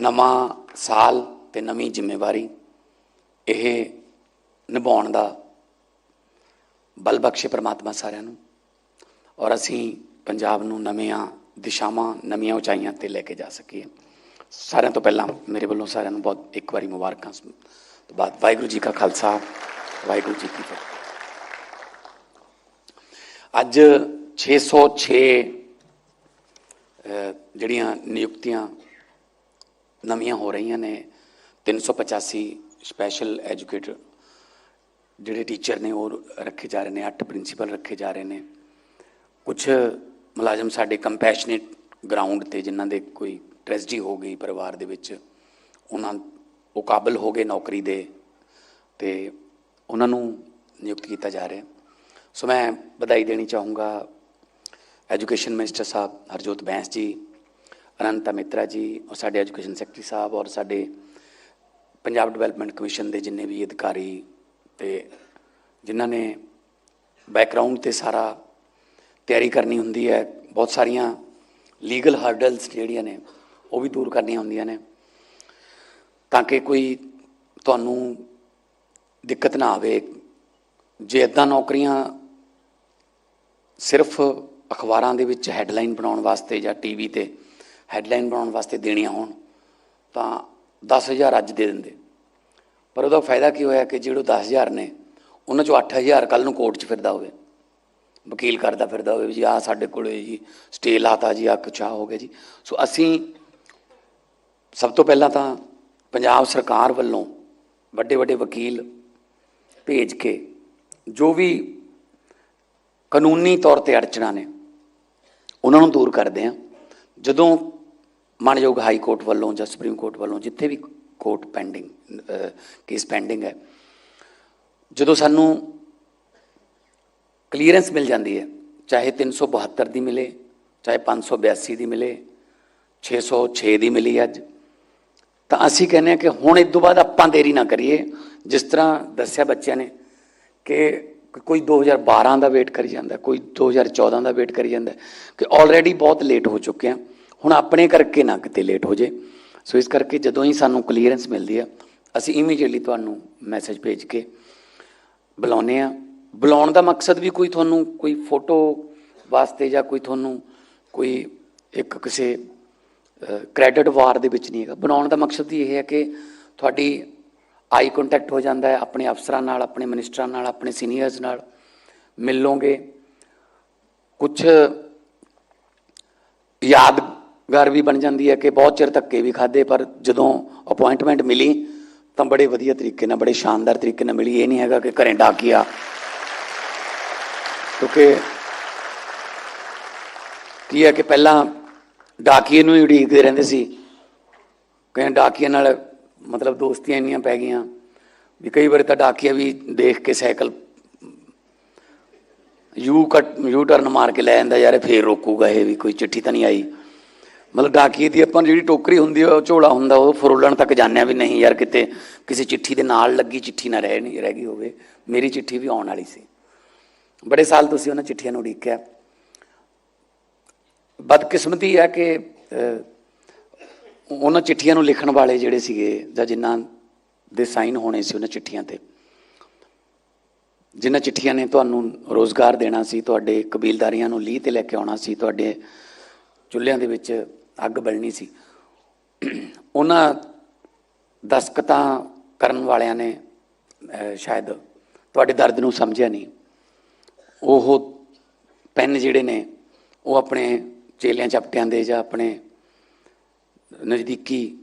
ਨਵਾਂ ਸਾਲ ਤੇ ਨਵੀਂ ਜ਼ਿੰਮੇਵਾਰੀ ਇਹ ਨਿਭਾਉਣ ਦਾ ਬਲ ਬਖਸ਼ੇ ਪ੍ਰਮਾਤਮਾ ਸਾਰਿਆਂ ਨੂੰ। ਔਰ ਅਸੀਂ ਪੰਜਾਬ ਨੂੰ ਨਵੀਆਂ ਦਿਸ਼ਾਵਾਂ ਨਵੀਆਂ ਉਚਾਈਆਂ ਤੇ ਲੈ ਕੇ ਜਾ ਸਕੀਏ। ਸਾਰਿਆਂ ਤੋਂ ਪਹਿਲਾਂ ਮੇਰੇ ਵੱਲੋਂ ਸਾਰਿਆਂ ਨੂੰ ਬਹੁਤ ਇੱਕ ਵਾਰੀ ਮੁਬਾਰਕਾਂ ਤੋਂ ਬਾਅਦ ਵਾਹਿਗੁਰੂ ਜੀ ਕਾ ਖਾਲਸਾ ਵਾਹਿਗੁਰੂ ਜੀ ਕੀ ਫਤਿਹ। ਅੱਜ 606 ਅਹ, ਜਿਹੜੀਆਂ ਨਿਯੁਕਤੀਆਂ ਨਵੀਆਂ ਹੋ ਰਹੀਆਂ ਨੇ। 385 ਸਪੈਸ਼ਲ ਐਜੂਕੇਟਰ ਜਿਹੜੇ ਟੀਚਰ ਨੇ ਉਹ ਰੱਖੇ ਜਾ ਰਹੇ ਨੇ 8 ਪ੍ਰਿੰਸੀਪਲ ਰੱਖੇ ਜਾ ਰਹੇ ਨੇ। ਕੁਝ ਮੁਲਾਜ਼ਮ ਸਾਡੇ ਕੰਪੈਸ਼ਨੇਟ ਗਰਾਊਂਡ ਤੇ ਜਿਨ੍ਹਾਂ ਦੇ ਕੋਈ ਟ੍ਰੈਜਡੀ ਹੋ ਗਈ ਪਰਿਵਾਰ ਦੇ ਵਿੱਚ, ਉਹਨਾਂ ਉਹ ਕਾਬਲ ਹੋ ਗਏ ਨੌਕਰੀ ਦੇ ਤੇ ਉਹਨਾਂ ਨੂੰ ਨਿਯੁਕਤ ਕੀਤਾ ਜਾ ਰਿਹਾ। ਸੋ ਮੈਂ ਵਧਾਈ ਦੇਣੀ ਚਾਹੂੰਗਾ ਐਜੂਕੇਸ਼ਨ ਮਿਨਿਸਟਰ ਸਾਹਿਬ ਹਰਜੋਤ ਬੈਂਸ ਜੀ ਅਨੰਤਾ ਮਿੱਤਰਾ ਜੀ ਔਰ ਸਾਡੇ ਐਜੂਕੇਸ਼ਨ ਸੈਕਟਰੀ ਸਾਹਿਬ ਔਰ ਸਾਡੇ ਪੰਜਾਬ ਡਿਵੈਲਪਮੈਂਟ ਕਮਿਸ਼ਨ ਦੇ ਜਿੰਨੇ ਵੀ ਅਧਿਕਾਰੀ ਤੇ ਜਿਨ੍ਹਾਂ ਨੇ ਬੈਕਗ੍ਰਾਉਂਡ ਤੇ ਸਾਰਾ ਤਿਆਰੀ ਕਰਨੀ ਹੁੰਦੀ ਹੈ, ਬਹੁਤ ਸਾਰੀਆਂ ਲੀਗਲ ਹਰਡਲਸ ਜਿਹੜੀਆਂ ਨੇ, ਉਹ ਵੀ ਦੂਰ ਕਰਨੀਆਂ ਹੁੰਦੀਆਂ ਨੇ। ਤਾਂ ਕਿ ਕੋਈ ਤੁਹਾਨੂੰ ਦਿੱਕਤ ਨਾ ਆਵੇ, ਜੇ ਇਦਾਂ ਨੌਕਰੀਆਂ ਸਿਰਫ ਅਖਬਾਰਾਂ ਦੇ ਵਿੱਚ ਹੈਡਲਾਈਨ ਬਣਾਉਣ ਵਾਸਤੇ ਜਾਂ ਟੀਵੀ ਤੇ ਹੈਡਲਾਈਨ ਬਣਾਉਣ ਵਾਸਤੇ ਦੇਣੀਆਂ ਹੋਣ, ਤਾਂ 10000 ਅੱਜ ਦੇ ਦਿੰਦੇ। ਪਰ ਉਹਦਾ ਫਾਇਦਾ ਕੀ ਹੋਇਆ ਕਿ ਜਿਹੜੇ 10000 ਨੇ, ਉਹਨਾਂ ਚੋਂ 8000 ਕੱਲ ਨੂੰ ਕੋਰਟ 'ਚ ਫਿਰਦਾ ਹੋਵੇ। ਵਕੀਲ ਕਰਦਾ ਫਿਰਦਾ ਹੋਵੇ ਵੀ ਜੀ ਆ ਸਾਡੇ ਕੋਲੇ ਜੀ, ਸਟੇ ਲਾਤਾ ਜੀ ਆ ਕੁਛ ਆਹ ਹੋ ਗਿਆ ਜੀ। ਸੋ ਅਸੀਂ ਸਭ ਤੋਂ ਪਹਿਲਾਂ ਤਾਂ ਪੰਜਾਬ ਸਰਕਾਰ ਵੱਲੋਂ ਵੱਡੇ ਵੱਡੇ ਵਕੀਲ ਭੇਜ ਕੇ ਜੋ ਵੀ ਕਾਨੂੰਨੀ ਤੌਰ ਤੇ ਅੜਚਣਾ ਨੇ, ਉਹਨਾਂ ਨੂੰ ਦੂਰ ਕਰਦੇ ਆ ਜਦੋਂ ਮਾਨਯੋਗ ਹਾਈ ਕੋਰਟ ਵੱਲੋਂ ਜਾਂ ਸੁਪਰੀਮ ਕੋਰਟ ਵੱਲੋਂ ਜਿੱਥੇ ਵੀ ਕੋਰਟ ਪੈਂਡਿੰਗ ਕੇਸ ਪੈਂਡਿੰਗ ਹੈ, ਜਦੋਂ ਸਾਨੂੰ ਕਲੀਅਰੈਂਸ ਮਿਲ ਜਾਂਦੀ ਹੈ, ਚਾਹੇ 372 ਦੀ ਮਿਲੇ, ਚਾਹੇ 582 ਦੀ ਮਿਲੇ 606 ਦੀ ਮਿਲੀ ਅੱਜ, ਤਾਂ ਅਸੀਂ ਕਹਿੰਦੇ ਹਾਂ ਕਿ ਹੁਣ ਇਸ ਤੋਂ ਬਾਅਦ ਆਪਾਂ ਦੇਰੀ ਨਾ ਕਰੀਏ। ਜਿਸ ਤਰ੍ਹਾਂ ਦੱਸਿਆ ਬੱਚਿਆਂ ਨੇ ਕਿ ਕੋਈ 2012 ਦਾ ਵੇਟ ਕਰੀ ਜਾਂਦਾ, ਕੋਈ 2014 ਦਾ ਵੇਟ ਕਰੀ ਜਾਂਦਾ, ਕਿ ਆਲਰੇਡੀ ਬਹੁਤ ਲੇਟ ਹੋ ਚੁੱਕੇ ਆ ਹੁਣ ਆਪਣੇ ਕਰਕੇ ਨਾ ਕਿਤੇ ਲੇਟ ਹੋ ਜੇ। ਸੋ ਇਸ ਕਰਕੇ ਜਦੋਂ ਹੀ ਸਾਨੂੰ ਕਲੀਅਰੈਂਸ ਮਿਲਦੀ ਆ, ਅਸੀਂ ਇਮੀਡੀਏਟਲੀ ਤੁਹਾਨੂੰ ਮੈਸੇਜ ਭੇਜ ਕੇ ਬੁਲਾਉਨੇ ਆ। ਬੁਲਾਉਣ ਦਾ ਮਕਸਦ ਵੀ ਕੋਈ ਤੁਹਾਨੂੰ ਕੋਈ ਫੋਟੋ ਵਾਸਤੇ ਜਾਂ ਕੋਈ ਤੁਹਾਨੂੰ ਕੋਈ ਇੱਕ ਕਿਸੇ ਕ੍ਰੈਡਿਟ ਵਾਰ ਦੇ ਵਿੱਚ ਨਹੀਂ ਹੈਗਾ। ਬਣਾਉਣ ਦਾ ਮਕਸਦ ਇਹ ਹੈ ਕਿ ਤੁਹਾਡੀ ਆਈ ਕੰਟੈਕਟ ਹੋ ਜਾਂਦਾ ਹੈ ਆਪਣੇ ਅਫਸਰਾਂ ਨਾਲ, ਆਪਣੇ ਮਿਨਿਸਟਰਾਂ ਨਾਲ, ਆਪਣੇ ਸੀਨੀਅਰਸ ਨਾਲ। ਮਿਲ ਲੋਗੇ ਕੁਝ ਯਾਦਗਾਰ ਵੀ ਬਣ ਜਾਂਦੀ ਹੈ ਕਿ ਬਹੁਤ ਚਿਰ ਧੱਕੇ ਵੀ ਖਾਦੇ ਪਰ ਜਦੋਂ ਅਪਾਇੰਟਮੈਂਟ ਮਿਲੀ, ਤਾਂ ਬੜੇ ਵਧੀਆ ਤਰੀਕੇ ਨਾਲ, ਬੜੇ ਸ਼ਾਨਦਾਰ ਤਰੀਕੇ ਨਾਲ ਮਿਲੀ। ਇਹ ਨਹੀਂ ਹੈਗਾ ਕਿ ਘਰੇ ਡਾਕੀਆ ਕਿਉਂਕਿ ਕੀ ਹੈ ਕਿ ਪਹਿਲਾਂ ਡਾਕੀਏ ਨੂੰ ਹੀ ਉਡੀਕਦੇ ਰਹਿੰਦੇ ਸੀ। ਕਈ ਡਾਕੀਆਂ ਨਾਲ ਮਤਲਬ ਦੋਸਤੀਆਂ ਇੰਨੀਆਂ ਪੈ ਗਈਆਂ ਵੀ ਕਈ ਵਾਰ ਤਾਂ ਡਾਕੀਆ ਵੀ ਦੇਖ ਕੇ cycle U cut, U turn ਮਾਰ ਕੇ ਲੈ ਜਾਂਦਾ, ਯਾਰ ਇਹ ਫੇਰ ਰੋਕੂਗਾ, ਇਹ ਵੀ ਕੋਈ ਚਿੱਠੀ ਤਾਂ ਨਹੀਂ ਆਈ। ਮਤਲਬ ਡਾਕੀਏ ਦੀ ਆਪਾਂ ਜਿਹੜੀ ਟੋਕਰੀ ਹੁੰਦੀ ਆ, ਉਹ ਝੋਲਾ ਹੁੰਦਾ, ਉਹ ਫਰੋਲਣ ਤੱਕ ਜਾਂਦੇ ਵੀ ਨਹੀਂ ਯਾਰ ਕਿਤੇ ਕਿਸੇ ਚਿੱਠੀ ਦੇ ਨਾਲ ਲੱਗੀ ਚਿੱਠੀ ਨਾ ਰਹਿ, ਨਹੀਂ ਰਹਿ ਗਈ ਹੋਵੇ। ਮੇਰੀ ਚਿੱਠੀ ਵੀ ਆਉਣ ਵਾਲੀ ਸੀ। ਬੜੇ ਸਾਲ ਤੁਸੀਂ ਉਹਨਾਂ ਚਿੱਠੀਆਂ ਨੂੰ ਉਡੀਕਿਆ। ਬਦਕਿਸਮਤੀ ਹੈ ਕਿ ਉਹਨਾਂ ਚਿੱਠੀਆਂ ਨੂੰ ਲਿਖਣ ਵਾਲੇ ਜਿਹੜੇ ਸੀਗੇ, ਜਾਂ ਜਿਨ੍ਹਾਂ ਦੇ ਸਾਈਨ ਹੋਣੇ ਸੀ ਉਹਨਾਂ ਚਿੱਠੀਆਂ ਤੇ। ਜਿਨ੍ਹਾਂ ਚਿੱਠੀਆਂ ਨੇ ਤੁਹਾਨੂੰ ਰੋਜ਼ਗਾਰ ਦੇਣਾ ਸੀ, ਤੁਹਾਡੇ ਕਬੀਲਦਾਰੀਆਂ ਨੂੰ ਲੀਹ ਤੇ ਲੈ ਕੇ ਆਉਣਾ ਸੀ, ਤੁਹਾਡੇ ਚੁੱਲ੍ਹਿਆਂ ਦੇ ਵਿੱਚ ਅੱਗ ਬਲਣੀ ਸੀ। ਉਹਨਾਂ ਦਸਕਤਾਂ ਕਰਨ ਵਾਲਿਆਂ ਨੇ ਸ਼ਾਇਦ ਤੁਹਾਡੇ ਦਰਦ ਨੂੰ ਸਮਝਿਆ ਨਹੀਂ। ਉਹ ਪੈਨ ਜਿਹੜੇ ਨੇ, ਉਹ ਆਪਣੇ ਚੇਲਿਆਂ ਚਪਟਿਆਂ ਦੇ ਜਾਂ ਆਪਣੇ ਨਜ਼ਦੀਕੀ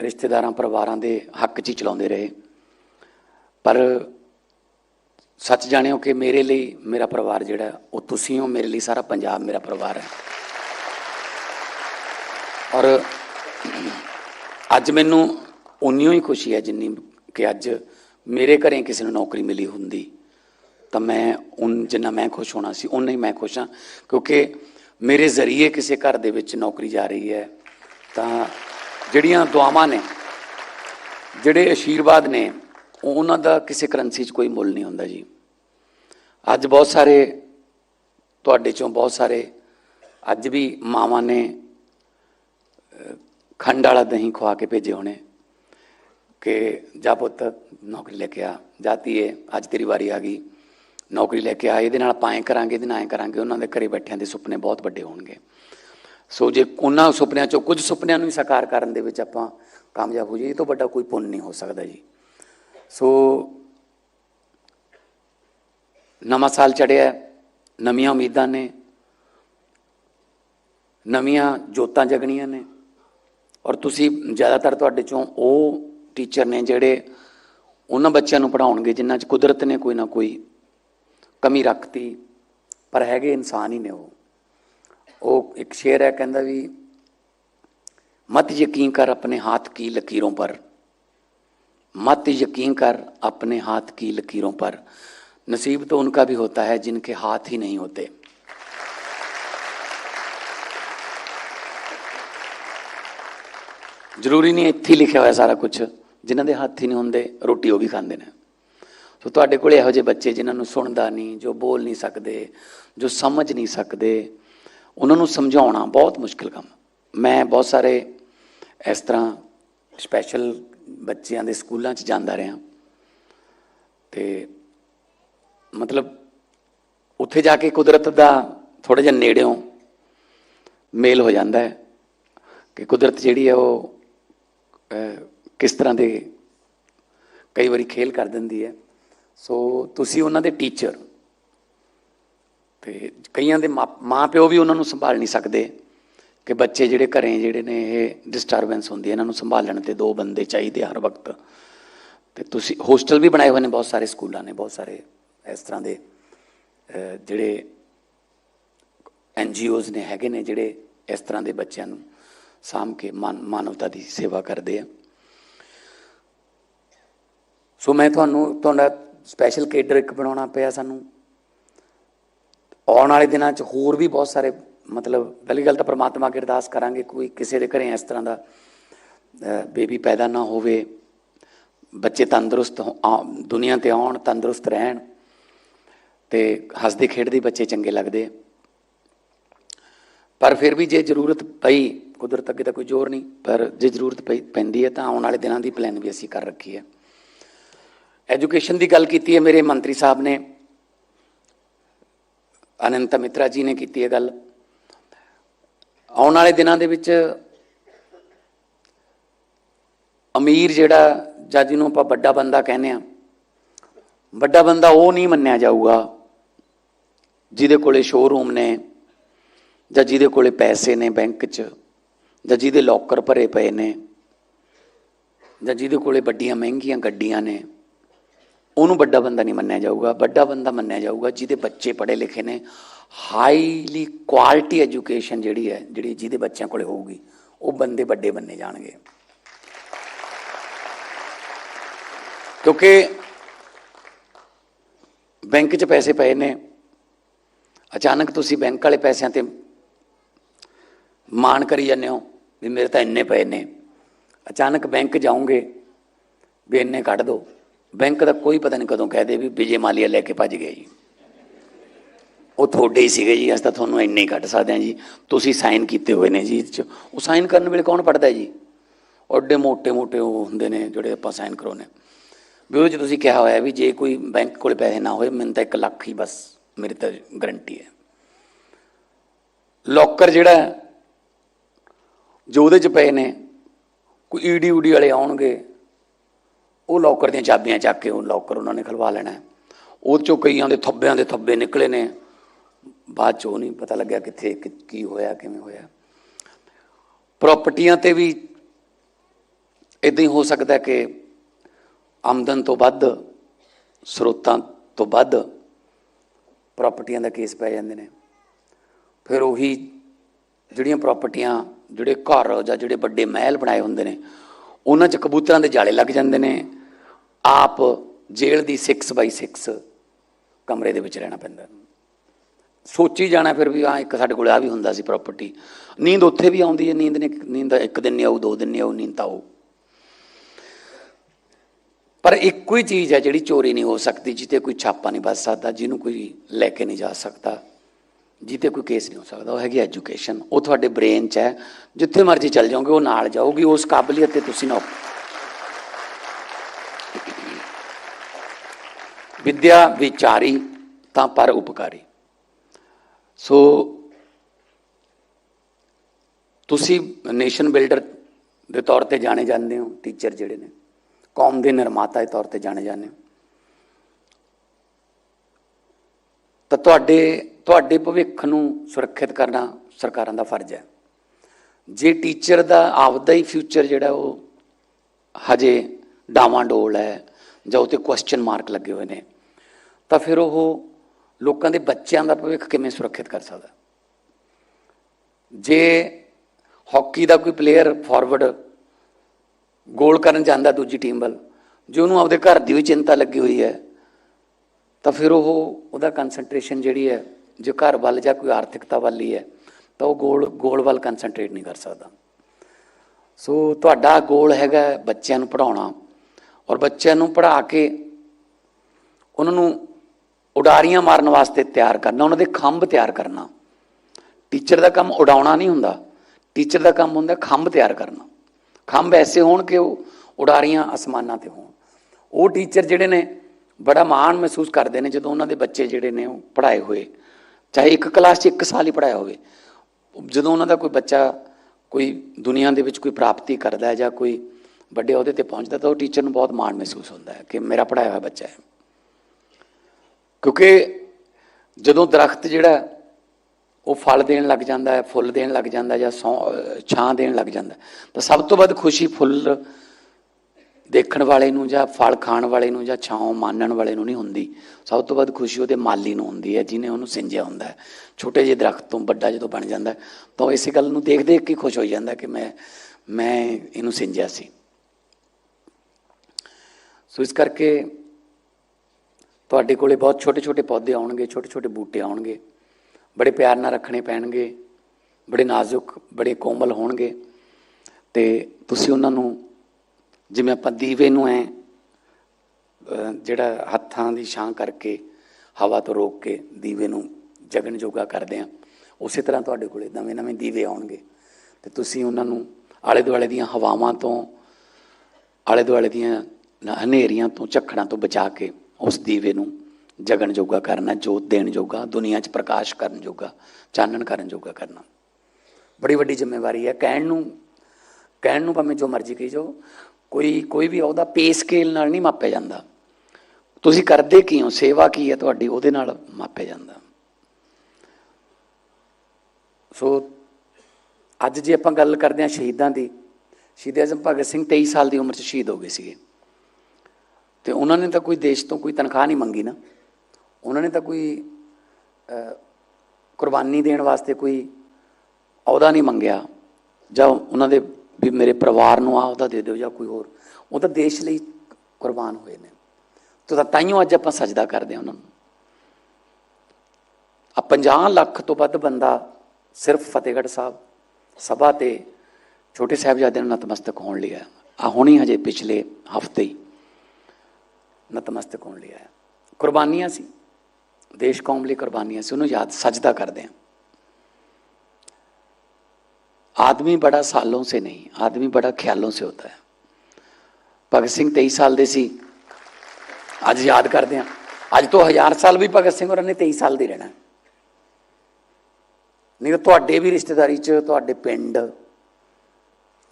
ਰਿਸ਼ਤੇਦਾਰਾਂ, ਪਰਿਵਾਰਾਂ ਦੇ ਹੱਕ 'ਚ ਹੀ ਚਲਾਉਂਦੇ ਰਹੇ। ਪਰ ਸੱਚ ਜਾਣਿਓ ਕਿ ਮੇਰੇ ਲਈ ਮੇਰਾ ਪਰਿਵਾਰ ਜਿਹੜਾ, ਉਹ ਤੁਸੀਂ ਹੋ, ਮੇਰੇ ਲਈ ਸਾਰਾ ਪੰਜਾਬ ਮੇਰਾ ਪਰਿਵਾਰ ਹੈ। ਔਰ ਅੱਜ ਮੈਨੂੰ ਉਨੀ ਹੀ ਖੁਸ਼ੀ ਹੈ ਜਿੰਨੀ ਕਿ ਅੱਜ ਮੇਰੇ ਘਰੇ ਕਿਸੇ ਨੂੰ ਨੌਕਰੀ ਮਿਲੀ ਹੁੰਦੀ। ਤਾਂ ਮੈਂ ਉਨ, ਜਿੰਨਾ ਮੈਂ ਖੁਸ਼ ਹੋਣਾ ਸੀ, ਉਨਾ ਹੀ ਮੈਂ ਖੁਸ਼ ਹਾਂ। ਕਿਉਂਕਿ ਮੇਰੇ ਜ਼ਰੀਏ ਕਿਸੇ ਘਰ ਦੇ ਵਿੱਚ ਨੌਕਰੀ ਜਾ ਰਹੀ ਹੈ। ਤਾਂ ਜਿਹੜੀਆਂ ਦੁਆਵਾਂ ਨੇ, ਜਿਹੜੇ ਆਸ਼ੀਰਵਾਦ ਨੇ, ਉਹਨਾਂ ਦਾ ਕਿਸੇ ਕਰੰਸੀ 'ਚ ਕੋਈ ਮੁੱਲ ਨਹੀਂ ਹੁੰਦਾ ਜੀ। ਅੱਜ ਬਹੁਤ ਸਾਰੇ, ਤੁਹਾਡੇ ਚੋਂ ਬਹੁਤ ਸਾਰੇ, ਅੱਜ ਵੀ ਮਾਵਾਂ ਨੇ ਖੰਡ ਵਾਲਾ ਦਹੀਂ ਖਵਾ ਕੇ ਭੇਜੇ ਹੋਣੇ ਕਿ ਜਾ ਪੁੱਤ ਨੌਕਰੀ ਲੈ ਕੇ ਆ ਜਾਤੀ ਏ ਅੱਜ ਤੇਰੀ ਵਾਰੀ ਆ ਗਈ। ਨੌਕਰੀ ਲੈ ਕੇ ਆ, ਇਹਦੇ ਨਾਲ ਪਾਏ ਕਰਾਂਗੇ, ਇਹਦੇ ਨਾਲ ਕਰਾਂਗੇ, ਉਹਨਾਂ ਦੇ ਘਰੇ ਬੈਠਿਆਂ ਦੇ ਸੁਪਨੇ ਬਹੁਤ ਵੱਡੇ ਹੋਣਗੇ। ਸੋ ਜੇ ਉਹਨਾਂ ਸੁਪਨਿਆਂ ਚੋਂ ਕੁਝ ਸੁਪਨਿਆਂ ਨੂੰ ਹੀ ਸਾਕਾਰ ਕਰਨ ਦੇ ਵਿੱਚ ਆਪਾਂ ਕਾਮਯਾਬ ਹੋ ਜਾਈਏ, ਇਹ ਤੋਂ ਵੱਡਾ ਕੋਈ ਪੁੰਨ ਨਹੀਂ ਹੋ ਸਕਦਾ ਜੀ। ਸੋ ਨਵਾਂ ਸਾਲ ਚੜਿਆ, ਨਵੀਆਂ ਉਮੀਦਾਂ ਨੇ, ਨਵੀਆਂ ਜੋਤਾਂ ਜਗਣੀਆਂ ਨੇ ਔਰ ਤੁਸੀਂ ਜ਼ਿਆਦਾਤਰ ਤੁਹਾਡੇ ਚੋਂ ਉਹ ਟੀਚਰ ਨੇ ਜਿਹੜੇ ਉਹਨਾਂ ਬੱਚਿਆਂ ਨੂੰ ਪੜਾਉਣਗੇ ਜਿਨ੍ਹਾਂ 'ਚ ਕੁਦਰਤ ਨੇ ਕੋਈ ਨਾ ਕੋਈ ਕਮੀ ਰੱਖਤੀ ਪਰ ਹੈਗੇ ਇਨਸਾਨ ਹੀ ਨੇ ਉਹ ਉਹ ਇੱਕ ਸ਼ੇਰ ਹੈ ਕਹਿੰਦਾ ਵੀ ਮਤ ਯਕੀਨ ਕਰ ਆਪਣੇ ਹੱਥ ਕੀ ਲਕੀਰੋਂ ਪਰ मत यकीन कर अपने हाथ की लकीरों पर नसीब तो उनका भी होता है जिनके हाथ ही नहीं होते ਜ਼ਰੂਰੀ ਨਹੀਂ ਇੱਥੇ ਹੀ ਲਿਖਿਆ ਹੋਇਆ ਸਾਰਾ ਕੁਝ ਜਿਨ੍ਹਾਂ ਦੇ ਹੱਥ ਹੀ ਨਹੀਂ ਹੁੰਦੇ, ਰੋਟੀ ਉਹ ਵੀ ਖਾਂਦੇ ਨੇ। ਸੋ ਤੁਹਾਡੇ ਕੋਲ ਇਹੋ ਜਿਹੇ ਬੱਚੇ ਜਿਨ੍ਹਾਂ ਨੂੰ ਸੁਣਦਾ ਨਹੀਂ, ਜੋ ਬੋਲ ਨਹੀਂ ਸਕਦੇ, ਜੋ ਸਮਝ ਨਹੀਂ ਸਕਦੇ, ਉਹਨਾਂ ਨੂੰ ਸਮਝਾਉਣਾ ਬਹੁਤ ਮੁਸ਼ਕਿਲ ਕੰਮ। ਮੈਂ ਬਹੁਤ ਸਾਰੇ ਇਸ ਤਰ੍ਹਾਂ ਸਪੈਸ਼ਲ ਬੱਚਿਆਂ ਦੇ ਸਕੂਲਾਂ 'ਚ ਜਾਂਦਾ ਰਿਹਾ। ਤੇ ਮਤਲਬ ਉੱਥੇ ਜਾ ਕੇ ਕੁਦਰਤ ਦਾ ਥੋੜਾ ਜਿਹਾ ਨੇੜਿਓਂ ਮੇਲ ਹੋ ਜਾਂਦਾ ਹੈ ਕਿ ਕੁਦਰਤ ਜਿਹੜੀ ਹੈ ਉਹ ਕਿਸ ਤਰ੍ਹਾਂ ਦੇ ਕਈ ਵਾਰੀ ਖੇਲ ਕਰ ਦਿੰਦੀ ਹੈ। ਸੋ ਤੁਸੀਂ ਉਹਨਾਂ ਦੇ ਟੀਚਰ ਤੇ ਕਈਆਂ ਦੇ ਮਾਂ- ਮਾਂ ਪਿਓ ਵੀ ਉਹਨਾਂ ਨੂੰ ਸੰਭਾਲ ਨਹੀਂ ਸਕਦੇ ਕਿ ਬੱਚੇ ਜਿਹੜੇ ਘਰੇ ਜਿਹੜੇ ਨੇ ਇਹ ਡਿਸਟਰਬੈਂਸ ਹੁੰਦੀ ਹੈ, ਇਹਨਾਂ ਨੂੰ ਸੰਭਾਲਣ ਤੇ ਦੋ ਬੰਦੇ ਚਾਹੀਦੇ ਹਰ ਵਕਤ। ਤੇ ਤੁਸੀਂ ਹੋਸਟਲ ਵੀ ਬਣਾਏ ਹੋਏ ਨੇ ਬਹੁਤ ਸਾਰੇ, ਸਕੂਲਾਂ ਨੇ ਬਹੁਤ ਸਾਰੇ ਇਸ ਤਰ੍ਹਾਂ ਦੇ ਜਿਹੜੇ ਐਨ ਜੀ ਓਜ਼ ਨੇ, ਹੈਗੇ ਨੇ ਜਿਹੜੇ ਇਸ ਤਰ੍ਹਾਂ ਦੇ ਬੱਚਿਆਂ ਨੂੰ ਸਾਂਭ ਕੇ ਮਾਨ- ਮਾਨਵਤਾ ਦੀ ਸੇਵਾ ਕਰਦੇ ਆ। ਸੋ ਮੈਂ ਤੁਹਾਨੂੰ, ਤੁਹਾਡਾ ਸਪੈਸ਼ਲ ਕੇਡਰ ਇੱਕ ਬਣਾਉਣਾ ਪਿਆ ਸਾਨੂੰ। ਆਉਣ ਵਾਲੇ ਦਿਨਾਂ 'ਚ ਹੋਰ ਵੀ ਬਹੁਤ ਸਾਰੇ, ਮਤਲਬ ਪਹਿਲੀ ਗੱਲ ਤਾਂ ਪ੍ਰਮਾਤਮਾ ਅੱਗੇ ਅਰਦਾਸ ਕਰਾਂਗੇ ਕੋਈ ਕਿਸੇ ਦੇ ਘਰੇ ਇਸ ਤਰ੍ਹਾਂ ਦਾ ਬੇਬੀ ਪੈਦਾ ਨਾ ਹੋਵੇ। ਬੱਚੇ ਤੰਦਰੁਸਤ ਆ- ਦੁਨੀਆ ਤੇ ਆਉਣ, ਤੰਦਰੁਸਤ ਰਹਿਣ ਤੇ ਹੱਸਦੇ ਖੇਡਦੇ ਬੱਚੇ ਚੰਗੇ ਲੱਗਦੇ। ਪਰ ਫਿਰ ਵੀ ਜੇ ਜ਼ਰੂਰਤ ਪਈ ਕੁਦਰਤ ਅੱਗੇ ਤਾਂ ਕੋਈ ਜ਼ੋਰ ਨਹੀਂ, ਪਰ ਜੇ ਜ਼ਰੂਰਤ ਪਈ, ਪੈਂਦੀ ਹੈ ਤਾਂ ਆਉਣ ਵਾਲੇ ਦਿਨਾਂ ਦੀ ਪਲਾਨ ਵੀ ਅਸੀਂ ਕਰ ਰੱਖੀ ਹੈ। ਐਜੂਕੇਸ਼ਨ ਦੀ ਗੱਲ ਕੀਤੀ ਹੈ, ਮੇਰੇ ਮੰਤਰੀ ਸਾਹਿਬ ਨੇ। ਅਨੰਤ ਮਿਤਰਾ ਜੀ ਨੇ ਕੀਤੀ ਹੈ ਗੱਲ। ਆਉਣ ਵਾਲੇ ਦਿਨਾਂ ਦੇ ਵਿੱਚ ਅਮੀਰ ਜਿਹੜਾ, ਜਾਂ ਜਿਹਨੂੰ ਆਪਾਂ ਵੱਡਾ ਬੰਦਾ ਕਹਿੰਦੇ ਆ ਵੱਡਾ ਬੰਦਾ ਉਹ ਨਹੀਂ ਮੰਨਿਆ ਜਾਊਗਾ, ਜਿਹਦੇ ਕੋਲੇ ਸ਼ੋਰੂਮ ਨੇ, ਜਾਂ ਜਿਹਦੇ ਕੋਲੇ ਪੈਸੇ ਨੇ ਬੈਂਕ 'ਚ। ਜਾਂ ਜਿਹਦੇ ਲੋਕਰ ਭਰੇ ਪਏ ਨੇ, ਜਾਂ ਜਿਹਦੇ ਕੋਲੇ ਵੱਡੀਆਂ ਮਹਿੰਗੀਆਂ ਗੱਡੀਆਂ ਨੇ, ਉਹਨੂੰ ਵੱਡਾ ਬੰਦਾ ਨਹੀਂ ਮੰਨਿਆ ਜਾਊਗਾ। ਵੱਡਾ ਬੰਦਾ ਮੰਨਿਆ ਜਾਊਗਾ ਜਿਹਦੇ ਬੱਚੇ ਪੜ੍ਹੇ ਲਿਖੇ ਨੇ। ਹਾਈਲੀ ਕੁਆਲਿਟੀ ਐਜੂਕੇਸ਼ਨ ਜਿਹੜੀ ਹੈ, ਜਿਹੜੀ ਜਿਹਦੇ ਬੱਚਿਆਂ ਕੋਲੇ ਹੋਊਗੀ, ਉਹ ਬੰਦੇ ਵੱਡੇ ਬੰਨੇ ਜਾਣਗੇ। ਕਿਉਂਕਿ ਬੈਂਕ 'ਚ ਪੈਸੇ ਪਏ ਨੇ। ਅਚਾਨਕ ਤੁਸੀਂ ਬੈਂਕ ਵਾਲੇ ਪੈਸਿਆਂ ਤੇ ਮਾਣ ਕਰੀ ਜਾਂਦੇ ਹੋ। ਵੀ ਮੇਰੇ ਤਾਂ ਇੰਨੇ ਪਏ ਨੇ। ਅਚਾਨਕ ਬੈਂਕ ਜਾਉਂਗੇ ਵੀ ਇੰਨੇ ਕੱਢ ਦੋ। ਬੈਂਕ ਦਾ ਕੋਈ ਪਤਾ ਨਹੀਂ ਕਦੋਂ ਕਹਿ ਦੇ ਵੀ ਵਿਜੇ ਮਾਲੀਆ ਲੈ ਕੇ ਭੱਜ ਗਿਆ ਜੀ। ਉਹ ਤੁਹਾਡੇ ਹੀ ਸੀਗੇ ਜੀ, ਅਸੀਂ ਤਾਂ ਤੁਹਾਨੂੰ ਇੰਨੇ ਹੀ ਕੱਢ ਸਕਦੇ ਹਾਂ ਜੀ। ਤੁਸੀਂ ਸਾਈਨ ਕੀਤੇ ਹੋਏ ਨੇ ਜੀ ਉਹ ਸਾਈਨ ਕਰਨ ਵੇਲੇ ਕੌਣ ਪੜਦਾ ਜੀ? ਓਡੇ ਮੋਟੇ ਮੋਟੇ ਉਹ ਹੁੰਦੇ ਨੇ ਜਿਹੜੇ ਆਪਾਂ ਸਾਈਨ ਕਰਾਉਨੇ ਵੀ ਉਹ ਜੇ ਤੁਸੀਂ ਕਿਹਾ ਹੋਇਆ ਵੀ ਜੇ ਕੋਈ ਬੈਂਕ ਕੋਲ ਪੈਸੇ ਨਾ ਹੋਏ, ਮੈਨੂੰ ਤਾਂ 1 ਲੱਖ ਹੀ ਬਸ, ਮੇਰੇ ਤਾਂ ਗਰੰਟੀ ਹੈ। ਲੋਕਰ ਜਿਹੜਾ ਜੋ ਉਹਦੇ 'ਚ ਪਏ ਨੇ, ਕੋਈ ਈਡੀ ਊਡੀ ਵਾਲੇ ਆਉਣਗੇ, ਉਹ ਲੋਕਰ ਦੀਆਂ ਚਾਬੀਆਂ ਚੱਕ ਕੇ ਉਹ ਲੋਕਰ ਉਹਨਾਂ ਨੇ ਖਲਵਾ ਲੈਣਾ ਹੈ। ਉਹ 'ਚੋਂ ਕਈਆਂ ਦੇ ਥੱਬਿਆਂ ਦੇ ਥੱਬੇ ਨਿਕਲੇ ਨੇ। ਬਾਅਦ 'ਚ ਉਹ ਨਹੀਂ ਪਤਾ ਲੱਗਿਆ ਕਿੱਥੇ, ਕਿ- ਕੀ ਹੋਇਆ, ਕਿਵੇਂ ਹੋਇਆ। ਪ੍ਰਾਪਰਟੀਆਂ ਤੇ ਵੀ ਇਦਾਂ ਹੀ ਹੋ ਸਕਦਾ ਕਿ ਆਮਦਨ ਤੋਂ ਵੱਧ, ਸਰੋਤਾਂ ਤੋਂ ਵੱਧ ਪ੍ਰਾਪਰਟੀਆਂ ਦਾ ਕੇਸ ਪੈ ਜਾਂਦੇ ਨੇ। ਫਿਰ ਉਹੀ ਜਿਹੜੀਆਂ ਪ੍ਰਾਪਰਟੀਆਂ ਜਿਹੜੇ ਘਰ ਜਾਂ ਜਿਹੜੇ ਵੱਡੇ ਮਹਿਲ ਬਣਾਏ ਹੁੰਦੇ ਨੇ, ਉਹਨਾਂ 'ਚ ਕਬੂਤਰਾਂ ਦੇ ਜਾਲੇ ਲੱਗ ਜਾਂਦੇ ਨੇ। ਆਪ ਜੇਲ੍ਹ ਦੀ 6x6 ਕਮਰੇ ਦੇ ਵਿੱਚ ਰਹਿਣਾ ਪੈਂਦਾ। ਸੋਚੀ ਜਾਣਾ ਫਿਰ ਵੀ ਆ ਇੱਕ ਸਾਡੇ ਕੋਲ ਆ ਵੀ ਹੁੰਦਾ ਸੀ ਪ੍ਰਾਪਰਟੀ ਨੀਂਦ ਉੱਥੇ ਵੀ ਆਉਂਦੀ ਹੈ, ਨੀਂਦ ਨੇ ਨੀਂਦ ਇੱਕ ਦਿਨ ਨਹੀਂ ਆਊ, ਦੋ ਦਿਨ ਨਹੀਂ ਆਉ ਨੀਂਦ ਤਾਂ ਆਉ ਪਰ ਇੱਕੋ ਹੀ ਚੀਜ਼ ਹੈ ਜਿਹੜੀ ਚੋਰੀ ਨਹੀਂ ਹੋ ਸਕਦੀ ਜਿੱਤੇ ਕੋਈ ਛਾਪਾ ਨਹੀਂ ਵੱਜ ਸਕਦਾ, ਜਿਹਨੂੰ ਕੋਈ ਲੈ ਕੇ ਨਹੀਂ ਜਾ ਸਕਦਾ। ਜਿੱਤੇ ਕੋਈ ਕੇਸ ਨਹੀਂ ਹੋ ਸਕਦਾ, ਉਹ ਹੈਗੀ ਐਜੂਕੇਸ਼ਨ ਉਹ ਤੁਹਾਡੇ ਬ੍ਰੇਨ 'ਚ ਹੈ। ਜਿੱਥੇ ਮਰਜ਼ੀ ਚੱਲ ਜਾਓਗੇ, ਉਹ ਨਾਲ ਜਾਊਗੀ, ਉਸ ਕਾਬਲੀਅਤ ਤੇ ਤੁਸੀਂ ਨਾ ਵਿਦਿਆ ਵਿਚਾਰੀ, ਤਾਂ ਪਰ ਉਪਕਾਰੀ। ਸੋ, ਤੁਸੀਂ ਨੇਸ਼ਨ ਬਿਲਡਰ ਦੇ ਤੌਰ ਤੇ ਜਾਣੇ ਜਾਂਦੇ ਹੋ ਟੀਚਰ ਜਿਹੜੇ ਨੇ। ਕੌਮ ਦੇ ਨਿਰਮਾਤਾ ਦੇ ਤੌਰ ਤੇ ਜਾਣੇ ਜਾਂਦੇ ਹੋ। ਤਾਂ ਤੁਹਾਡੇ ਤੁਹਾਡੇ ਭਵਿੱਖ ਨੂੰ ਸੁਰੱਖਿਅਤ ਕਰਨਾ ਸਰਕਾਰਾਂ ਦਾ ਫਰਜ਼ ਹੈ। ਜੇ ਟੀਚਰ ਦਾ ਆਪਦਾ ਹੀ ਫਿਊਚਰ ਜਿਹੜਾ ਉਹ ਹਜੇ ਡਾਵਾਂਡੋਲ ਹੈ ਜਾਂ ਉਤੇ ਕੁਐਸਚਨ ਮਾਰਕ ਲੱਗੇ ਹੋਏ ਨੇ, ਤਾਂ ਫਿਰ ਉਹ ਲੋਕਾਂ ਦੇ ਬੱਚਿਆਂ ਦਾ ਭਵਿੱਖ ਕਿਵੇਂ ਸੁਰੱਖਿਅਤ ਕਰ ਸਕਦਾ? ਜੇ ਹਾਕੀ ਦਾ ਕੋਈ ਪਲੇਅਰ ਫਾਰਵਰਡ ਗੋਲ ਕਰਨ ਜਾਂਦਾ ਦੂਜੀ ਟੀਮ ਵੱਲ, ਜੇ ਉਹਨੂੰ ਆਪਦੇ ਘਰ ਦੀ ਵੀ ਚਿੰਤਾ ਲੱਗੀ ਹੋਈ ਹੈ, ਤਾਂ ਫਿਰ ਉਹ ਉਹਦਾ ਕਨਸੈਂਟਰੇਸ਼ਨ ਜਿਹੜੀ ਹੈ ਜੇ ਘਰ ਵੱਲ ਜਾਂ ਕੋਈ ਆਰਥਿਕਤਾ ਵੱਲ ਹੀ ਹੈ, ਤਾਂ ਉਹ ਗੋਲ ਗੋਲ ਵੱਲ ਕਨਸੈਂਟਰੇਟ ਨਹੀਂ ਕਰ ਸਕਦਾ। ਸੋ ਤੁਹਾਡਾ ਗੋਲ ਹੈਗਾ ਬੱਚਿਆਂ ਨੂੰ ਪੜਾਉਣਾ ਔਰ ਬੱਚਿਆਂ ਨੂੰ ਪੜ੍ਹਾ ਕੇ ਉਹਨਾਂ ਨੂੰ ਉਡਾਰੀਆਂ ਮਾਰਨ ਵਾਸਤੇ ਤਿਆਰ ਕਰਨਾ, ਉਹਨਾਂ ਦੇ ਖੰਭ ਤਿਆਰ ਕਰਨਾ। ਟੀਚਰ ਦਾ ਕੰਮ ਉਡਾਉਣਾ ਨਹੀਂ ਹੁੰਦਾ, ਟੀਚਰ ਦਾ ਕੰਮ ਹੁੰਦਾ ਖੰਭ ਤਿਆਰ ਕਰਨਾ। ਖੰਭ ਐਸੇ ਹੋਣ ਕਿ ਉਹ ਉਡਾਰੀਆਂ ਅਸਮਾਨਾਂ ਤੇ ਹੋਣ। ਉਹ ਟੀਚਰ ਜਿਹੜੇ ਨੇ ਬੜਾ ਮਾਣ ਮਹਿਸੂਸ ਕਰਦੇ ਨੇ ਜਦੋਂ ਉਹਨਾਂ ਦੇ ਬੱਚੇ ਜਿਹੜੇ ਨੇ ਉਹ ਪੜ੍ਹਾਏ ਹੋਏ। ਚਾਹੇ ਇੱਕ ਕਲਾਸ 'ਚ ਇੱਕ ਸਾਲ ਹੀ ਪੜਾਇਆ ਹੋਵੇ, ਜਦੋਂ ਉਹਨਾਂ ਦਾ ਕੋਈ ਬੱਚਾ ਕੋਈ ਦੁਨੀਆ ਦੇ ਵਿੱਚ ਕੋਈ ਪ੍ਰਾਪਤੀ ਕਰਦਾ ਹੈ ਜਾਂ ਕੋਈ ਵੱਡੇ ਅਹੁਦੇ ਤੇ ਪਹੁੰਚਦਾ ਤਾਂ ਉਹ ਟੀਚਰ ਨੂੰ ਬਹੁਤ ਮਾਣ ਮਹਿਸੂਸ ਹੁੰਦਾ ਹੈ ਕਿ ਮੇਰਾ ਪੜਾਇਆ ਹੋਇਆ ਬੱਚਾ ਹੈ। ਕਿਉਂਕਿ ਜਦੋਂ ਦਰਖਤ ਜਿਹੜਾ ਉਹ ਫਲ ਦੇਣ ਲੱਗ ਜਾਂਦਾ ਹੈ, ਫੁੱਲ ਦੇਣ ਲੱਗ ਜਾਂਦਾ ਜਾਂ ਸੌਂ- ਛਾਂ ਦੇਣ ਲੱਗ ਜਾਂਦਾ ਤਾਂ ਸਭ ਤੋਂ ਵੱਧ ਖੁਸ਼ੀ ਫੁੱਲ ਦੇਖਣ ਵਾਲੇ ਨੂੰ ਜਾਂ ਫਲ ਖਾਣ ਵਾਲੇ ਨੂੰ ਜਾਂ ਛਾਂ ਮਾਨਣ ਵਾਲੇ ਨੂੰ ਨਹੀਂ ਹੁੰਦੀ। ਸਭ ਤੋਂ ਵੱਧ ਖੁਸ਼ੀ ਉਹਦੇ ਮਾਲੀ ਨੂੰ ਹੁੰਦੀ ਹੈ ਜਿਨੇ ਉਹਨੂੰ ਸਿੰਜਿਆ ਹੁੰਦਾ ਹੈ। ਛੋਟੇ ਜਿਹੇ ਦਰਖਤ ਤੋਂ ਵੱਡਾ ਜਦੋਂ ਬਣ ਜਾਂਦਾ ਤਾਂ ਉਹ ਇਸੇ ਗੱਲ ਨੂੰ ਦੇਖ ਦੇਖ ਕੇ ਖੁਸ਼ ਹੋ ਜਾਂਦਾ ਕਿ ਮੈਂ ਮੈਂ ਇਹਨੂੰ ਸਿੰਜਿਆ ਸੀ। ਸੋ ਇਸ ਕਰਕੇ ਤੁਹਾਡੇ ਕੋਲੇ ਬਹੁਤ ਛੋਟੇ ਛੋਟੇ ਪੌਦੇ ਆਉਣਗੇ, ਛੋਟੇ ਛੋਟੇ ਬੂਟੇ ਆਉਣਗੇ। ਬੜੇ ਪਿਆਰ ਨਾਲ ਰੱਖਣੇ ਪੈਣਗੇ, ਬੜੇ ਨਾਜ਼ੁਕ, ਬੜੇ ਕੋਮਲ ਹੋਣਗੇ। ਤੇ ਤੁਸੀਂ ਉਹਨਾਂ ਨੂੰ ਜਿਵੇਂ ਆਪਾਂ ਦੀਵੇ ਨੂੰ ਐ ਜਿਹੜਾ ਹੱਥਾਂ ਦੀ ਛਾਂ ਕਰਕੇ ਹਵਾ ਤੋਂ ਰੋਕ ਕੇ ਦੀਵੇ ਨੂੰ ਜਗਣ ਜੋਗਾ ਕਰਦੇ ਆ, ਉਸੇ ਤਰ੍ਹਾਂ ਤੁਹਾਡੇ ਕੋਲੇ ਨਵੇਂ ਨਵੇਂ ਦੀਵੇ ਆਉਣਗੇ। ਤੇ ਤੁਸੀਂ ਉਹਨਾਂ ਨੂੰ ਆਲੇ ਦੁਆਲੇ ਦੀਆਂ ਹਵਾਵਾਂ ਤੋਂ ਆਲੇ ਦੁਆਲੇ ਦੀਆਂ ਹਨੇਰੀਆਂ ਤੋਂ, ਝੱਖੜਾਂ ਤੋਂ ਬਚਾ ਕੇ ਉਸ ਦੀਵੇ ਨੂੰ ਜਗਣ ਜੋਗਾ ਕਰਨਾ, ਜੋਤ ਦੇਣ ਜੋਗਾ, ਦੁਨੀਆ 'ਚ ਪ੍ਰਕਾਸ਼ ਕਰਨ ਜੋਗਾ, ਚਾਨਣ ਕਰਨ ਜੋਗਾ ਕਰਨਾ। ਬੜੀ ਵੱਡੀ ਜ਼ਿੰਮੇਵਾਰੀ ਹੈ। ਕਹਿਣ ਨੂੰ ਕਹਿਣ ਨੂੰ ਭਾਵੇਂ ਜੋ ਮਰਜ਼ੀ ਕਹੀ ਜਾਓ ਕੋਈ ਕੋਈ ਵੀ ਉਹਦਾ ਪੇ ਸਕੇਲ ਨਾਲ ਨਹੀਂ ਮਾਪਿਆ ਜਾਂਦਾ। ਤੁਸੀਂ ਕਰਦੇ ਕੀ ਹੋ? ਸੇਵਾ ਕੀ ਹੈ ਤੁਹਾਡੀ? ਉਹਦੇ ਨਾਲ ਮਾਪਿਆ ਜਾਂਦਾ। ਸੋ ਅੱਜ ਜੇ ਆਪਾਂ ਗੱਲ ਕਰਦੇ ਹਾਂ ਸ਼ਹੀਦਾਂ ਦੀ, ਸ਼ਹੀਦ ਆਜ਼ਮ ਭਗਤ ਸਿੰਘ 23 ਸਾਲ ਦੀ ਉਮਰ 'ਚ ਸ਼ਹੀਦ ਹੋ ਗਏ ਸੀਗੇ। ਤੇ ਉਹਨਾਂ ਨੇ ਤਾਂ ਕੋਈ ਦੇਸ਼ ਤੋਂ ਕੋਈ ਤਨਖਾਹ ਨਹੀਂ ਮੰਗੀ ਨਾ। ਉਹਨਾਂ ਨੇ ਤਾਂ ਕੋਈ ਕੁਰਬਾਨੀ ਦੇਣ ਵਾਸਤੇ ਕੋਈ ਅਹੁਦਾ ਨਹੀਂ ਮੰਗਿਆ। ਜਾਂ ਉਹਨਾਂ ਦੇ ਵੀ ਮੇਰੇ ਪਰਿਵਾਰ ਨੂੰ ਆ ਅਹੁਦਾ ਦੇ ਦਿਓ ਜਾਂ ਕੋਈ ਹੋਰ। ਉਹ ਤਾਂ ਦੇਸ਼ ਲਈ ਕੁਰਬਾਨ ਹੋਏ ਨੇ। ਤੋ ਤਾਂ ਤਾਈਓ ਅੱਜ ਆਪਾਂ ਸਜਦਾ ਕਰਦੇ ਹਾਂ ਉਹਨਾਂ ਨੂੰ। ਆ 50 ਲੱਖ ਤੋਂ ਵੱਧ ਬੰਦਾ ਸਿਰਫ ਫਤਿਹਗੜ੍ਹ ਸਾਹਿਬ ਸਭਾ ਤੇ ਛੋਟੇ ਸਾਹਿਬਜ਼ਾਦਿਆਂ ਨੂੰ ਨਤਮਸਤਕ ਹੋਣ ਲਈ ਆਇਆ ਆ ਹੁਣੀ ਹਜੇ ਪਿਛਲੇ ਹਫ਼ਤੇ ਹੀ ਨਤਮਸਤਕ ਹੋਣ ਲਈ ਆਇਆ ਕੁਰਬਾਨੀਆਂ ਸੀ। ਦੇਸ਼ ਕੌਮ ਲਈ ਕੁਰਬਾਨੀਆਂ ਸੀ। ਉਹਨੂੰ ਯਾਦ ਸਜਦਾ ਕਰਦੇ ਹਾਂ। आदमी बड़ा सालों से नहीं आदमी बड़ा ख्यालों से होता है ਭਗਤ ਸਿੰਘ 23 ਸਾਲ ਦੇ ਸੀ ਅੱਜ ਯਾਦ ਕਰਦੇ ਹਾਂ ਅੱਜ ਤੋਂ ਹਜ਼ਾਰ ਸਾਲ ਵੀ ਭਗਤ ਸਿੰਘ ਹੋਰਾਂ ਨੇ 23 ਸਾਲ ਦੇ ਰਹਿਣਾ ਨਹੀਂ ਤਾਂ ਤੁਹਾਡੇ ਵੀ ਰਿਸ਼ਤੇਦਾਰੀ 'ਚ ਤੁਹਾਡੇ ਪਿੰਡ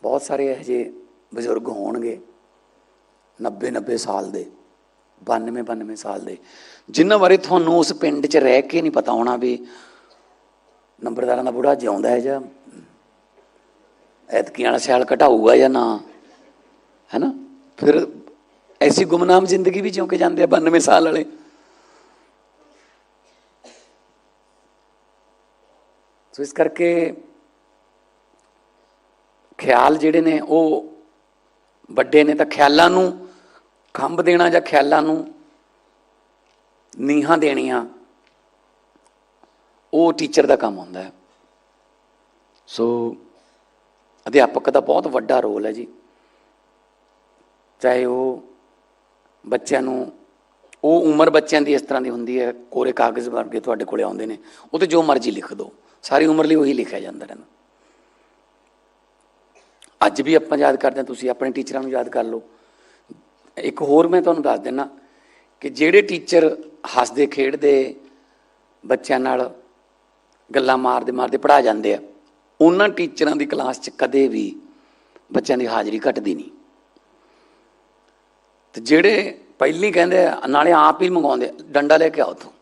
ਬਹੁਤ ਸਾਰੇ ਇਹੋ ਜਿਹੇ ਬਜ਼ੁਰਗ ਹੋਣਗੇ 90 90 ਸਾਲ ਦੇ 92 92 ਸਾਲ ਦੇ ਜਿਨ੍ਹਾਂ ਬਾਰੇ ਤੁਹਾਨੂੰ ਉਸ ਪਿੰਡ 'ਚ ਰਹਿ ਕੇ ਨਹੀਂ ਪਤਾ ਹੋਣਾ ਵੀ ਨੰਬਰਦਾਰਾਂ ਦਾ ਬੁੜਾ ਜਿਉਂਦਾ ਹੈ ਜਾਂ ਐਤਕੀਆਂ ਵਾਲਾ ਸਿਆਲ ਘਟਾਊਗਾ ਜਾਂ ਨਾ? ਹੈਨਾ? ਫਿਰ ਐਸੀ ਗੁਮਨਾਮ ਜ਼ਿੰਦਗੀ ਵੀ ਜਿਉਂ ਕੇ ਜਾਂਦੇ ਆ 92 ਸਾਲ ਵਾਲੇ। ਸੋ ਇਸ ਕਰਕੇ ਖਿਆਲ ਜਿਹੜੇ ਨੇ ਉਹ ਵੱਡੇ ਨੇ ਤਾਂ ਖਿਆਲਾਂ ਨੂੰ ਖੰਭ ਦੇਣਾ ਜਾਂ ਖਿਆਲਾਂ ਨੂੰ ਨੀਹਾਂ ਦੇਣੀਆਂ, ਉਹ ਟੀਚਰ ਦਾ ਕੰਮ ਹੁੰਦਾ ਹੈ। ਸੋ ਅਧਿਆਪਕ ਦਾ ਬਹੁਤ ਵੱਡਾ ਰੋਲ ਹੈ ਜੀ। ਚਾਹੇ ਉਹ ਬੱਚਿਆਂ ਨੂੰ, ਉਹ ਉਮਰ ਬੱਚਿਆਂ ਦੀ ਇਸ ਤਰ੍ਹਾਂ ਦੀ ਹੁੰਦੀ ਹੈ, ਕੋਰੇ ਕਾਗਜ਼ ਵਰਗੇ ਤੁਹਾਡੇ ਕੋਲੇ ਆਉਂਦੇ ਨੇ, ਉਹ ਤੇ ਜੋ ਮਰਜ਼ੀ ਲਿਖ ਦਿਓ ਸਾਰੀ ਉਮਰ ਲਈ ਉਹੀ ਲਿਖਿਆ ਜਾਂਦਾ ਰਹਿੰਦਾ। ਅੱਜ ਵੀ ਆਪਾਂ ਯਾਦ ਕਰਦੇ ਹਾਂ, ਤੁਸੀਂ ਆਪਣੇ ਟੀਚਰਾਂ ਨੂੰ ਯਾਦ ਕਰ ਲਓ। ਇੱਕ ਹੋਰ ਮੈਂ ਤੁਹਾਨੂੰ ਦੱਸ ਦਿੰਨਾ ਕਿ ਜਿਹੜੇ ਟੀਚਰ ਹੱਸਦੇ, ਖੇਡਦੇ ਬੱਚਿਆਂ ਨਾਲ ਗੱਲਾਂ ਮਾਰਦੇ ਮਾਰਦੇ ਪੜਾ ਜਾਂਦੇ ਆ ਉਹਨਾਂ ਟੀਚਰਾਂ ਦੀ ਕਲਾਸ 'ਚ ਕਦੇ ਵੀ ਬੱਚਿਆਂ ਦੀ ਹਾਜ਼ਰੀ ਘਟਦੀ ਨਹੀਂ। ਤੇ ਜਿਹੜੇ ਪਹਿਲੀ ਕਹਿੰਦੇ ਨਾਲੇ ਆਪ ਹੀ ਮੰਗਾਉਂਦੇ ਡੰਡਾ ਲੈ ਕੇ ਆਓ ਤੂੰ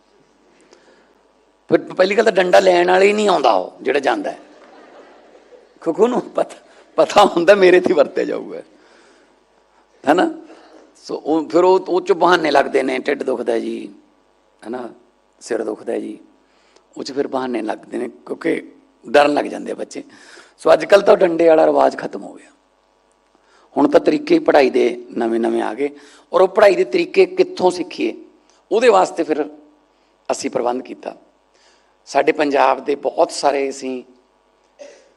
ਫਿਰ ਪਹਿਲੀ ਗੱਲ ਤਾਂ ਡੰਡਾ ਲੈਣ ਵਾਲੇ ਹੀ ਨਹੀਂ ਆਉਂਦਾ ਉਹ, ਜਿਹੜਾ ਜਾਂਦਾ ਹੈ। ਕਿਉਂਕਿ ਨੂੰ ਪਤਾ ਪਤਾ ਹੁੰਦਾ ਮੇਰੇ ਤੇ ਵਰਤੇ ਵਰਤਿਆ ਜਾਊਗਾ। ਹੈਨਾ? ਸੋ ਉਹ, ਫਿਰ ਉਹ ਉਹ ਚ ਬਹਾਨੇ ਲੱਗਦੇ ਨੇ, ਢਿੱਡ ਦੁਖਦਾ ਜੀ, ਹੈਨਾ? ਸਿਰ ਦੁਖਦਾ ਜੀ। ਉਹ ਚ ਫਿਰ ਬਹਾਨੇ ਲੱਗਦੇ ਨੇ, ਕਿਉਂਕਿ ਡਰਨ ਲੱਗ ਜਾਂਦੇ ਆ ਬੱਚੇ। ਸੋ ਅੱਜ ਕੱਲ ਤਾਂ ਡੰਡੇ ਵਾਲਾ ਰਿਵਾਜ ਖਤਮ ਹੋ ਗਿਆ। ਹੁਣ ਤਾਂ ਤਰੀਕੇ ਪੜ੍ਹਾਈ ਦੇ ਨਵੇਂ ਨਵੇਂ ਆ ਗਏ ਔਰ ਉਹ ਪੜ੍ਹਾਈ ਦੇ ਤਰੀਕੇ ਕਿੱਥੋਂ ਸਿੱਖੀਏ, ਉਹਦੇ ਵਾਸਤੇ ਫਿਰ ਅਸੀਂ ਪ੍ਰਬੰਧ ਕੀਤਾ। ਸਾਡੇ ਪੰਜਾਬ ਦੇ ਬਹੁਤ ਸਾਰੇ ਅਸੀਂ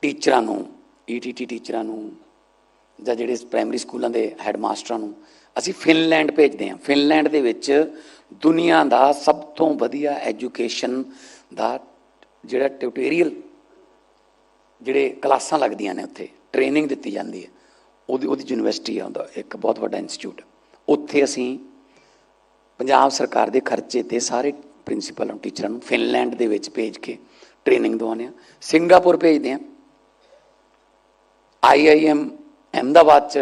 ਟੀਚਰਾਂ ਨੂੰ ਈਟੀਟੀ ਟੀਚਰਾਂ ਨੂੰ ਜਾਂ ਜਿਹੜੇ ਪ੍ਰਾਇਮਰੀ ਸਕੂਲਾਂ ਦੇ ਹੈੱਡਮਾਸਟਰਾਂ ਨੂੰ ਅਸੀਂ ਫਿਨਲੈਂਡ ਭੇਜਦੇ ਹਾਂ। ਫਿਨਲੈਂਡ ਦੇ ਵਿੱਚ ਦੁਨੀਆ ਦਾ ਸਭ ਤੋਂ ਵਧੀਆ ਐਜੂਕੇਸ਼ਨ ਦਾ ਜਿਹੜਾ ਟਿਊਟੋਰੀਅਲ ਜਿਹੜੇ ਕਲਾਸਾਂ ਲੱਗਦੀਆਂ ਨੇ ਉੱਥੇ ਟ੍ਰੇਨਿੰਗ ਦਿੱਤੀ ਜਾਂਦੀ ਹੈ। ਉਹਦੀ ਉਹਦੀ ਯੂਨੀਵਰਸਿਟੀ ਆ, ਉਹਦਾ ਇੱਕ ਬਹੁਤ ਵੱਡਾ ਇੰਸਟੀਚਿਊਟ ਉੱਥੇ ਅਸੀਂ ਪੰਜਾਬ ਸਰਕਾਰ ਦੇ ਖਰਚੇ ਤੇ ਸਾਰੇ ਪ੍ਰਿੰਸੀਪਲ ਨੂੰ ਟੀਚਰਾਂ ਨੂੰ ਫਿਨਲੈਂਡ ਦੇ ਵਿੱਚ ਭੇਜ ਕੇ ਟ੍ਰੇਨਿੰਗ ਦਵਾਉਂਦੇ ਆ ਸਿੰਗਾਪੁਰ ਭੇਜਦੇ ਆ ਆਈਆਈਐਮ ਅਹਿਮਦਾਬਾਦ ਚ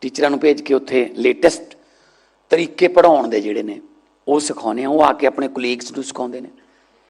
ਟੀਚਰਾਂ ਨੂੰ ਭੇਜ ਕੇ ਉੱਥੇ ਲੇਟੈਸਟ ਤਰੀਕੇ ਪੜਾਉਣ ਦੇ ਜਿਹੜੇ ਨੇ, ਉਹ ਸਿਖਾਉਂਦੇ ਆ ਉਹ ਆ ਕੇ ਆਪਣੇ ਕੋਲੀਗਸ ਨੂੰ ਸਿਖਾਉਂਦੇ ਨੇ।